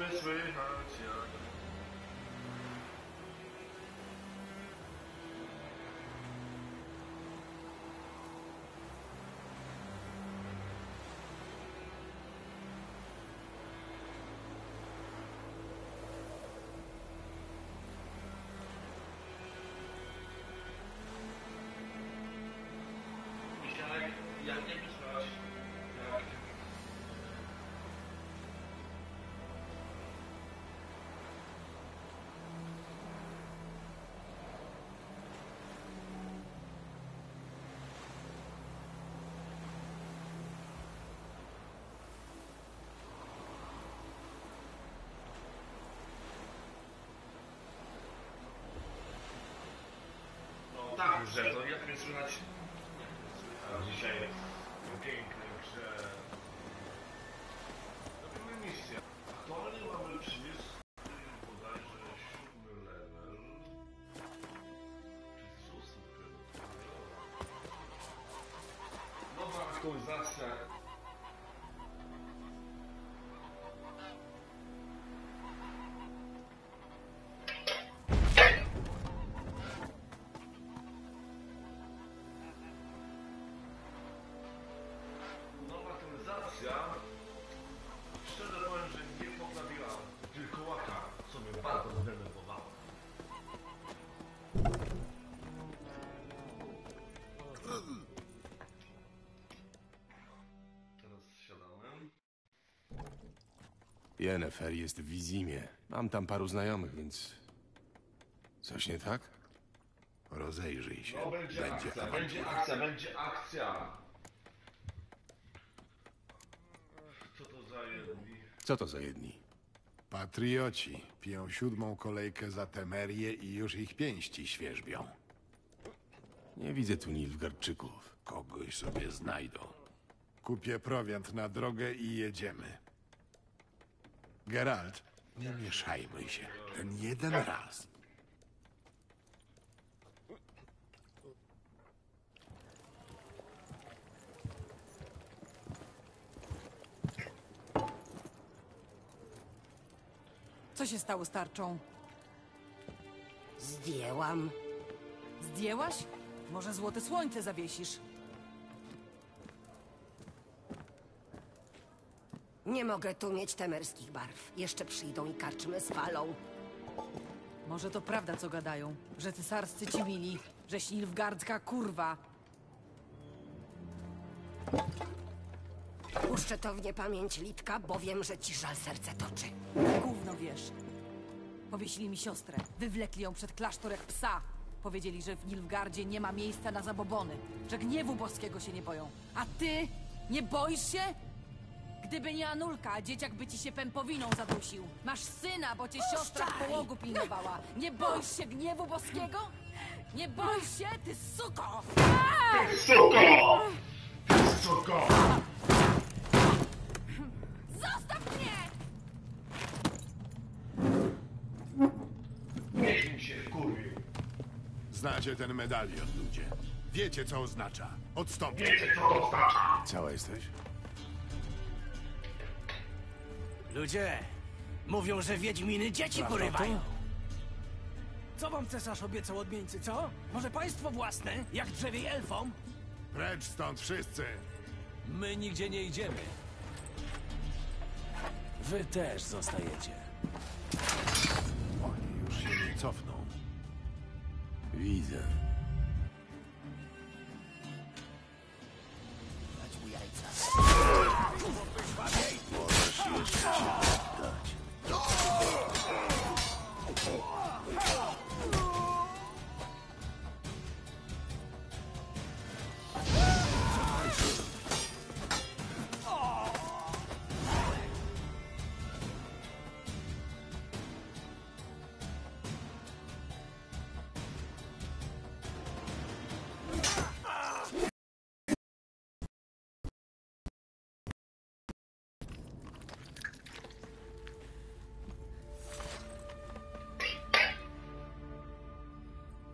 Musimy słychać jak... Misianek, jak nie myślałeś? Że to jak mnie słychać? Dzisiaj w pięknej grze. Robimy misję. Aktualnie mamy 30 bodajże siódmy level. Czy szósty dopiero. Nowa aktualizacja. Jennefer jest w Wizimie. Mam tam paru znajomych, więc... Coś nie tak? Rozejrzyj się. No będzie, akcja, będzie akcja, będzie akcja. Co to za jedni? Co to za jedni? Patrioci piją siódmą kolejkę za Temerię i już ich pięści świerzbią. Nie widzę tu Nilfgaardczyków. Kogoś sobie znajdą. Kupię prowiant na drogę i jedziemy. Geralt, nie mieszajmy się. Ten jeden raz. Co się stało z tarczą? Zdjęłam. Zdjęłaś? Może złote słońce zawiesisz? Nie mogę tu mieć temerskich barw. Jeszcze przyjdą i karczmy spalą. Może to prawda, co gadają, że cesarscy ci mili, że Nilfgaardzka kurwa. Puszczę to w niepamięć Litka, bo wiem, że ci żal serce toczy. Gówno wiesz. Powiesili mi siostrę, wywlekli ją przed klasztor jak psa. Powiedzieli, że w Nilfgardzie nie ma miejsca na zabobony, że gniewu boskiego się nie boją. A ty? Nie boisz się? Gdyby nie Anulka, dzieciak by ci się pępowiną zadusił. Masz syna, bo cię siostra w połogu pilnowała. Nie boisz się gniewu boskiego? Nie boisz się, ty suko! Suko! Suko! Zostaw mnie! Niech mi się kurwi. Znacie ten medalion, ludzie. Wiecie, co oznacza. Odstąpcie. Wiecie co oznacza? Cała jesteś? Ludzie, mówią, że wiedźminy dzieci porywają. Co wam cesarz obiecał odmieńcy, co? Może państwo własne, jak drzewie elfom? Precz stąd wszyscy. My nigdzie nie idziemy. Wy też zostajecie. Oni już się nie cofną. Widzę.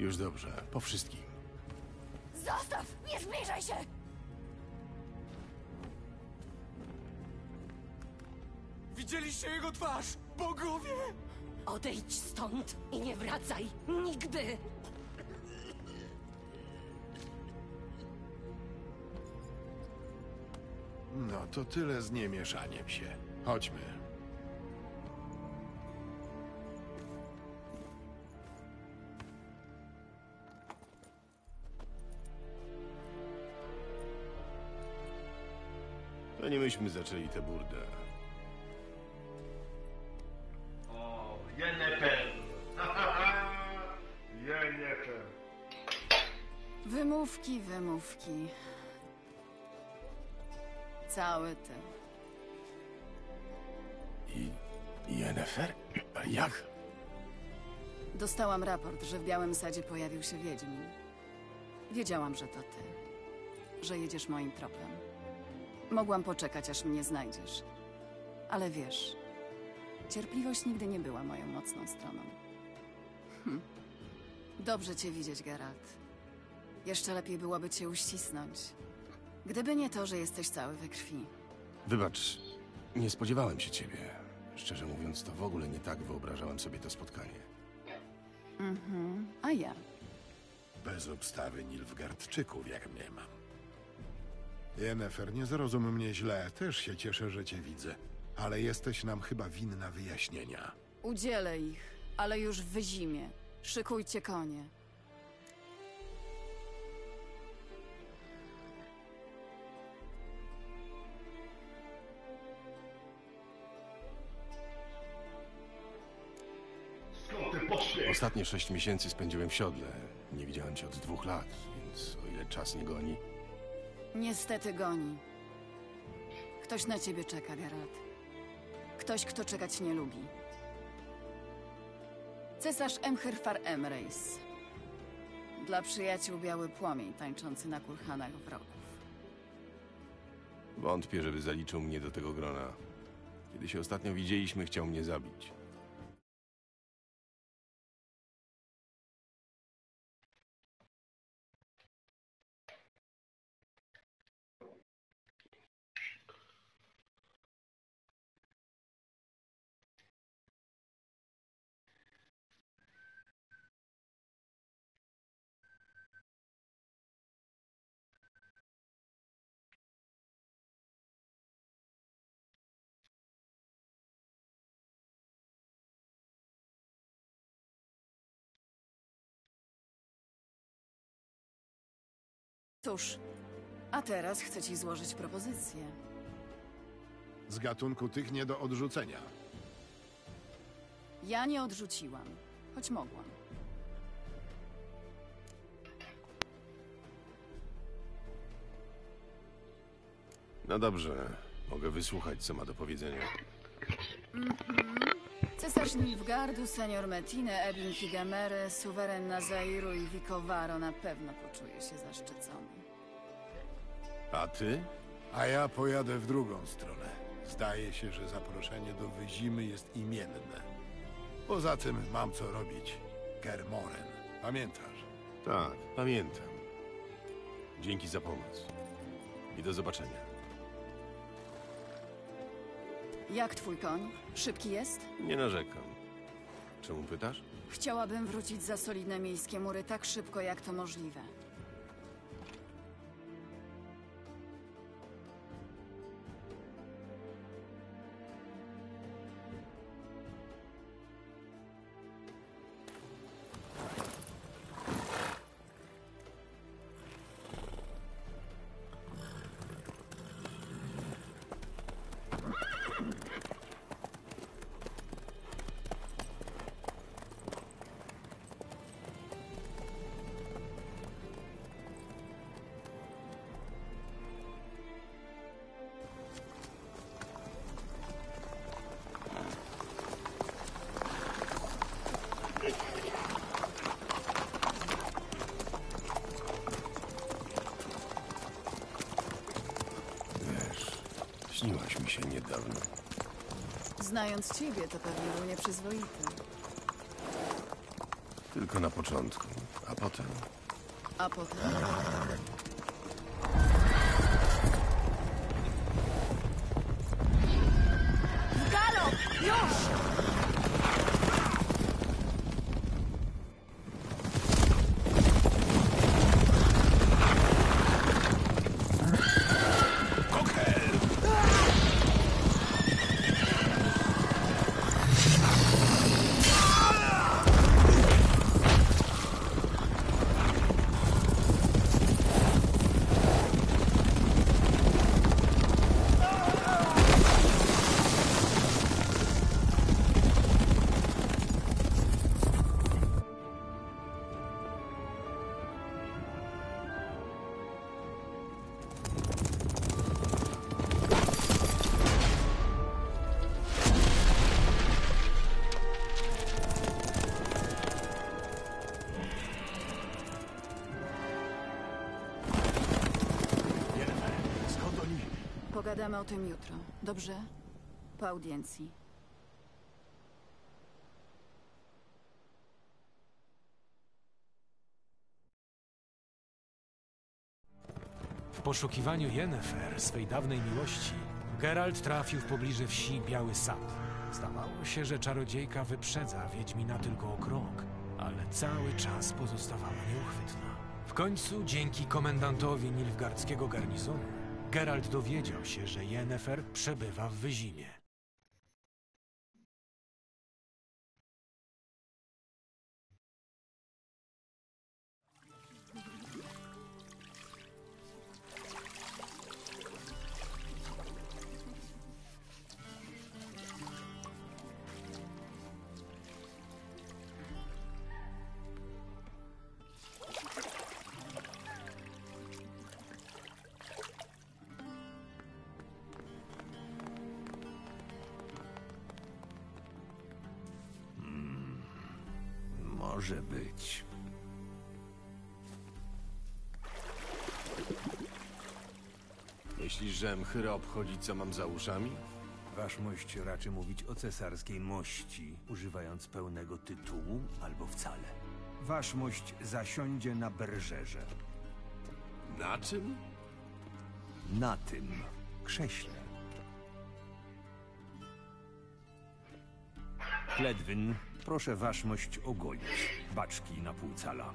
Już dobrze, po wszystkim. Zostaw! Nie zbliżaj się! Widzieliście jego twarz? Bogowie! Odejdź stąd i nie wracaj. Nigdy. No to tyle z niemieszaniem się. Chodźmy. To nie myśmy zaczęli tę burdę. O, Jennifer. Jennifer. Wymówki, wymówki. Cały ty. I... Jennefer? A jak? Dostałam raport, że w Białym Sadzie pojawił się Wiedźmin. Wiedziałam, że to ty. Że jedziesz moim tropem. Mogłam poczekać, aż mnie znajdziesz. Ale wiesz, cierpliwość nigdy nie była moją mocną stroną. Hm. Dobrze cię widzieć, Geralt. Jeszcze lepiej byłoby cię uścisnąć. Gdyby nie to, że jesteś cały we krwi. Wybacz, nie spodziewałem się ciebie. Szczerze mówiąc, to w ogóle nie tak wyobrażałem sobie to spotkanie. Mhm. A ja? Bez obstawy Nilfgardczyków, jak mnie mam. Jennefer, nie zrozum mnie źle. Też się cieszę, że cię widzę. Ale jesteś nam chyba winna wyjaśnienia. Udzielę ich, ale już w zimie. Szykujcie konie. Ostatnie sześć miesięcy spędziłem w siodle. Nie widziałem cię od dwóch lat, więc o ile czas nie goni, Niestety goni. Ktoś na ciebie czeka, Geralt. Ktoś, kto czekać nie lubi. Cesarz Emhyrfar Emreis. Dla przyjaciół biały płomień tańczący na kurhanach wrogów. wątpię, żeby zaliczył mnie do tego grona. Kiedy się ostatnio widzieliśmy, chciał mnie zabić. Cóż, a teraz chcę ci złożyć propozycję. Z gatunku tych nie do odrzucenia. Ja nie odrzuciłam, choć mogłam. No dobrze, mogę wysłuchać, co ma do powiedzenia. Cesarz Nilfgardu, senior Metine, Ebin Higemery, suweren Nazairu i Vicovaro na pewno poczuje się zaszczycony. A ty? A ja pojadę w drugą stronę. Zdaje się, że zaproszenie do Wyzimy jest imienne. Poza tym mam co robić. Kermoren. Pamiętasz? Tak, pamiętam. Dzięki za pomoc. I do zobaczenia. Jak twój koń? Szybki jest? Nie narzekam. Czemu pytasz? Chciałabym wrócić za solidne miejskie mury tak szybko, jak to możliwe. Śniłaś mi się niedawno. Znając ciebie, to pewnie był nieprzyzwoity. Tylko na początku, a potem... A potem? Galop! Już! Pogadamy o tym jutro, dobrze? Po audiencji. W poszukiwaniu Yennefer, swej dawnej miłości, Geralt trafił w pobliże wsi Biały Sad. Zdawało się, że czarodziejka wyprzedza Wiedźmina tylko o krok, ale cały czas pozostawała nieuchwytna. W końcu, dzięki komendantowi Nilfgaardzkiego garnizonu, Geralt dowiedział się, że Yennefer przebywa w Wyzimie. Może być. Myślisz, że mchyra obchodzi, co mam za uszami? Waszmość raczy mówić o cesarskiej mości, używając pełnego tytułu albo wcale. Waszmość zasiądzie na berżerze. Na czym? Na tym krześle. Kledwyn, proszę waszmość ogolić. Baczki na pół cala.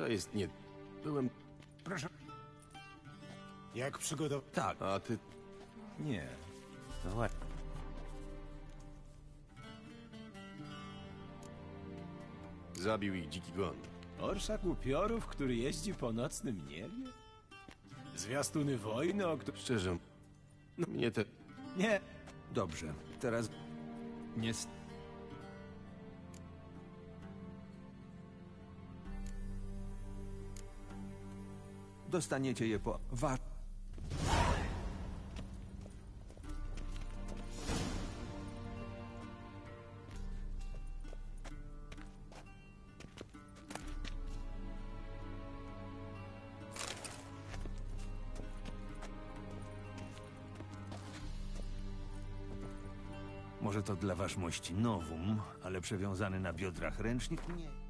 Co jest nie... Byłem... Proszę. Jak przygotować? Tak, A ty... nie. No właśnie. Zabił ich dziki gon. Orszak upiorów, który jeździ po nocnym niebie? Zwiastuny wojny, o których... Szczerze... No mnie te... Nie. Dobrze, teraz... Nie... Dostaniecie je po... Wa... Może to dla waszmości nowum, ale przewiązany na biodrach ręcznik nie.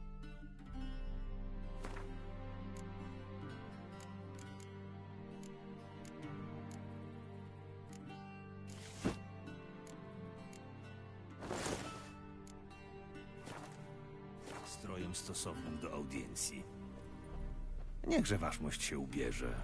Stosownym do audiencji. Niechże waszmość się ubierze.